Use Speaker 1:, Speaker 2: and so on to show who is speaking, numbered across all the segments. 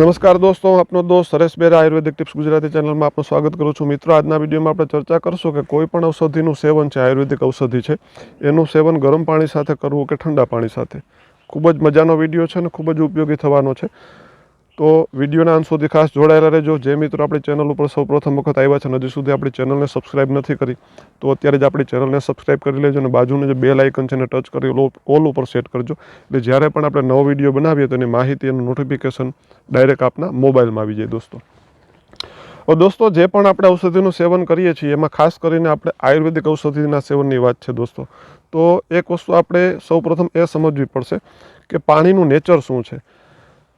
Speaker 1: નમસ્કાર દોસ્તો આપનો દોસ્ત સરેશ બેરા, આયુર્વેદિક ટિપ્સ ગુજરાતી ચેનલમાં આપનું સ્વાગત કરું છું. મિત્રો, આજના વિડીયોમાં આપણે ચર્ચા કરશું કે કોઈ પણ ઔષધિનું સેવન છે, આયુર્વેદિક ઔષધિ છે, એનું સેવન ગરમ પાણી સાથે કરવું કે ઠંડા પાણી સાથે? ખૂબ જ મજાનો વીડિયો છે અને ખૂબ જ ઉપયોગી થવાનો છે. તો વિડીયોના અંત સુધી ખાસ જોડાયેલા રહેજો. જે મિત્રો આપણી ચેનલ ઉપર સૌ પ્રથમ વખત આવ્યા છે હજી સુધી આપણી ચેનલને સબસ્ક્રાઇબ નથી કરી, તો અત્યારે જ આપણી ચેનલને સબસ્ક્રાઇબ કરી લેજો અને બાજુનું જે બેલ આઇકન છે એને ટચ કરી ઓલ ઉપર સેટ કરજો. એટલે જ્યારે પણ આપણે નવો વીડિયો બનાવીએ તો એની માહિતી અને નોટિફિકેશન ડાયરેક્ટ આપના મોબાઈલમાં આવી જાય દોસ્તો. દોસ્તો, જે પણ આપણે ઔષધિનું સેવન કરીએ છીએ, એમાં ખાસ કરીને આપણે આયુર્વેદિક ઔષધિના સેવનની વાત છે દોસ્તો. તો એક વસ્તુ આપણે સૌપ્રથમ એ સમજવી પડશે કે પાણીનું નેચર શું છે?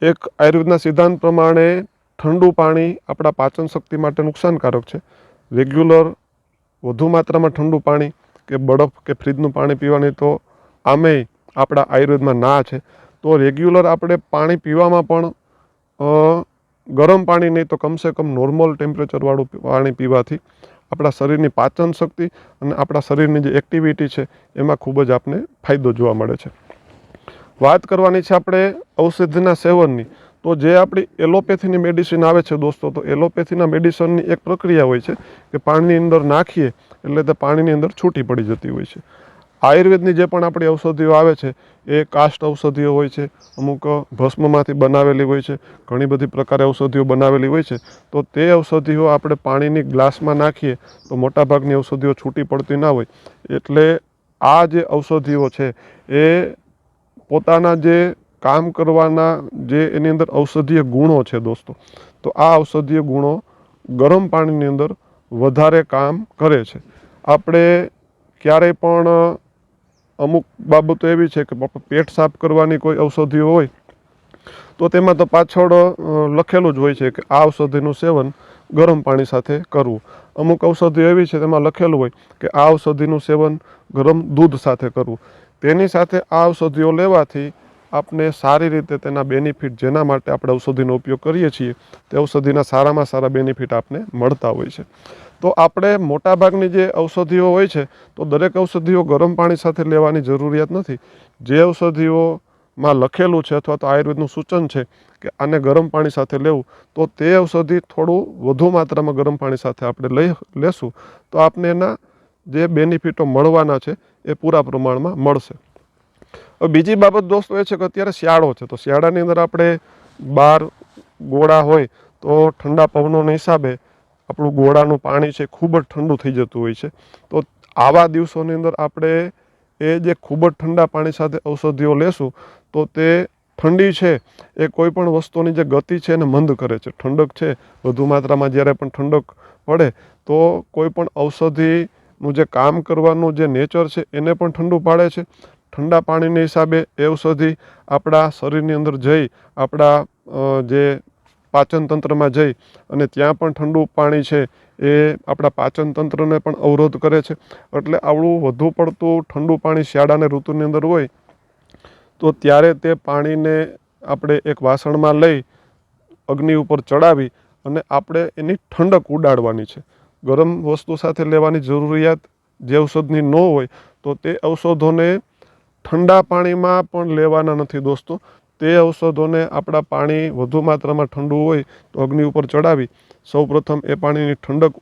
Speaker 1: એક આયુર્વેદના સિદ્ધાંત પ્રમાણે ઠંડુ પાણી આપણા પાચન શક્તિ માટે નુકસાનકારક છે. રેગ્યુલર વધુ માત્રામાં ઠંડુ પાણી કે બરફ કે ફ્રીજનું પાણી પીવાની તો આમેય આપણા આયુર્વેદમાં ના છે. તો રેગ્યુલર આપણે પાણી પીવામાં પણ ગરમ પાણી નહીં તો કમસે કમ નોર્મલ ટેમ્પરેચરવાળું પાણી પીવાથી આપણા શરીરની પાચન શક્તિ અને આપણા શરીરની જે એક્ટિવિટી છે એમાં ખૂબ જ આપને ફાયદો જોવા મળે છે. વાત કરવાની છે આપણે ઔષધિના સેવનની. તો જે આપણી એલોપેથીની મેડિસિન આવે છે દોસ્તો, તો એલોપેથીના મેડિસિનની એક પ્રક્રિયા હોય છે કે પાણીની અંદર નાખીએ એટલે તે પાણીની અંદર છૂટી પડી જતી હોય છે. આયુર્વેદની જે પણ આપણી ઔષધિઓ આવે છે, એ કાસ્ટ ઔષધિઓ હોય છે, અમુક ભસ્મમાંથી બનાવેલી હોય છે, ઘણી બધી પ્રકારે ઔષધિઓ બનાવેલી હોય છે, તો તે ઔષધિઓ આપણે પાણીની ગ્લાસમાં નાખીએ તો મોટાભાગની ઔષધિઓ છૂટી પડતી ના હોય. એટલે આ જે ઔષધિઓ છે, એ પોતાના જે કામ કરવાના જે એની અંદર ઔષધીય ગુણો છે દોસ્તો, તો આ ઔષધીય ગુણો ગરમ પાણીની અંદર વધારે કામ કરે છે. આપણે ક્યારેય પણ અમુક બાબતો એવી છે કે પેટ સાફ કરવાની કોઈ ઔષધિઓ હોય, તો તેમાં તો પાછળ લખેલું જ હોય છે કે આ ઔષધિનું સેવન ગરમ પાણી સાથે કરવું. અમુક ઔષધિઓ એવી છે તેમાં લખેલું હોય કે આ ઔષધિનું સેવન ગરમ દૂધ સાથે કરવું. તેની સાથે આ ઔષધિઓ લેવાથી આપણે સારી રીતે તેના બેનિફિટ જેના માટે આપણે ઔષધિનો ઉપયોગ કરીએ છીએ, તે ઔષધિના સારામાં સારા બેનિફિટ આપને મળતા હોય છે. તો આપણે મોટાભાગની જે ઔષધિઓ હોય છે, તો દરેક ઔષધિઓ ગરમ પાણી સાથે લેવાની જરૂરિયાત નથી. જે ઔષધિઓમાં લખેલું છે અથવા તો આયુર્વેદનું સૂચન છે કે આને ગરમ પાણી સાથે લેવું, તો તે ઔષધિ થોડું વધુ માત્રામાં ગરમ પાણી સાથે આપણે લઈ લેશું, તો આપને એના જે બેનિફિટો મળવાના છે એ પૂરા પ્રમાણમાં મળશે. હવે બીજી બાબત દોસ્તો એ છે કે અત્યારે શિયાળો છે, તો શિયાળાની અંદર આપણે બહાર ગોળા હોય તો ઠંડા પવનોના હિસાબે આપણું ગોળાનું પાણી છે ખૂબ જ ઠંડુ થઈ જતું હોય છે. તો આવા દિવસોની અંદર આપણે એ જે ખૂબ જ ઠંડા પાણી સાથે ઔષધિઓ લેશું, તો તે ઠંડી છે એ કોઈ પણ વસ્તુની જે ગતિ છે એને મંદ કરે છે. ઠંડક છે, વધુ માત્રામાં જ્યારે પણ ઠંડક પડે તો કોઈ પણ ઔષધિનું જે કામ કરવાનું જે નેચર છે, એને પણ ઠંડુ પાડે છે. ઠંડા પાણીને હિસાબે એ ઔષધિ આપણા શરીરની અંદર જઈ, આપણા જે પાચન તંત્રમાં જઈ અને ત્યાં પણ ઠંડુ પાણી છે એ આપણા પાચન તંત્રને પણ અવરોધ કરે છે. એટલે આવડું વધુ પડતું ઠંડુ પાણી શિયાળાને ઋતુની અંદર હોય, તો ત્યારે તે પાણીને આપણે એક વાસણમાં લઈ, અગ્નિ ઉપર ચડાવી અને આપણે એની ઠંડક ઉડાડવાની છે. ગરમ વસ્તુ સાથે લેવાની જરૂરિયાત જે ઔષધની ન હોય, તો તે ઔષધોને ઠંડા પાણીમાં પણ લેવાના નથી દોસ્તો. તે ઔષધોને આપણા પાણી વધુ માત્રામાં ઠંડુ હોય તો અગ્નિ ઉપર ચડાવી સૌપ્રથમ એ પાણીની ઠંડક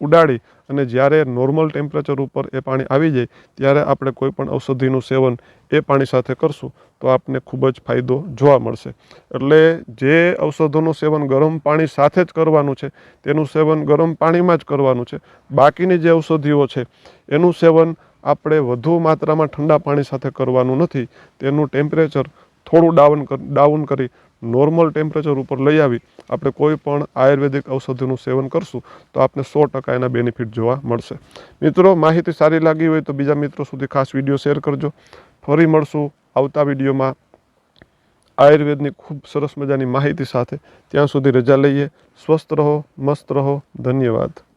Speaker 1: ઉડાડી અને જ્યારે નોર્મલ ટેમ્પરેચર ઉપર એ પાણી આવી જાય, ત્યારે આપણે કોઈપણ ઔષધિનું સેવન એ પાણી સાથે કરશું તો આપને ખૂબ જ ફાયદો જોવા મળશે. એટલે જે ઔષધોનું સેવન ગરમ પાણી સાથે જ કરવાનું છે, તેનું સેવન ગરમ પાણીમાં જ કરવાનું છે. બાકીની જે ઔષધિઓ છે, એનું સેવન આપણે વધુ માત્રામાં ઠંડા પાણી સાથે કરવાનું નથી. તેનું ટેમ્પરેચર થોડું ડાઉન ડાઉન કરી નોર્મલ ટેમ્પરેચર ઉપર લઈ આવી, આપણે કોઈ પણ આયુર્વેદિક ઔષધિનું સેવન કરશું, તો આપને સો ટકા એના બેનિફિટ જોવા મળશે. મિત્રો, માહિતી સારી લાગી હોય તો બીજા મિત્રો સુધી ખાસ વીડિયો શેર કરજો. ફરી મળશું આવતા વિડીયોમાં. આયુર્વેદની ખૂબ સરસ મજાની માહિતી સાથે. ત્યાં સુધી રજા લઈએ. સ્વસ્થ રહો, મસ્ત રહો. ધન્યવાદ.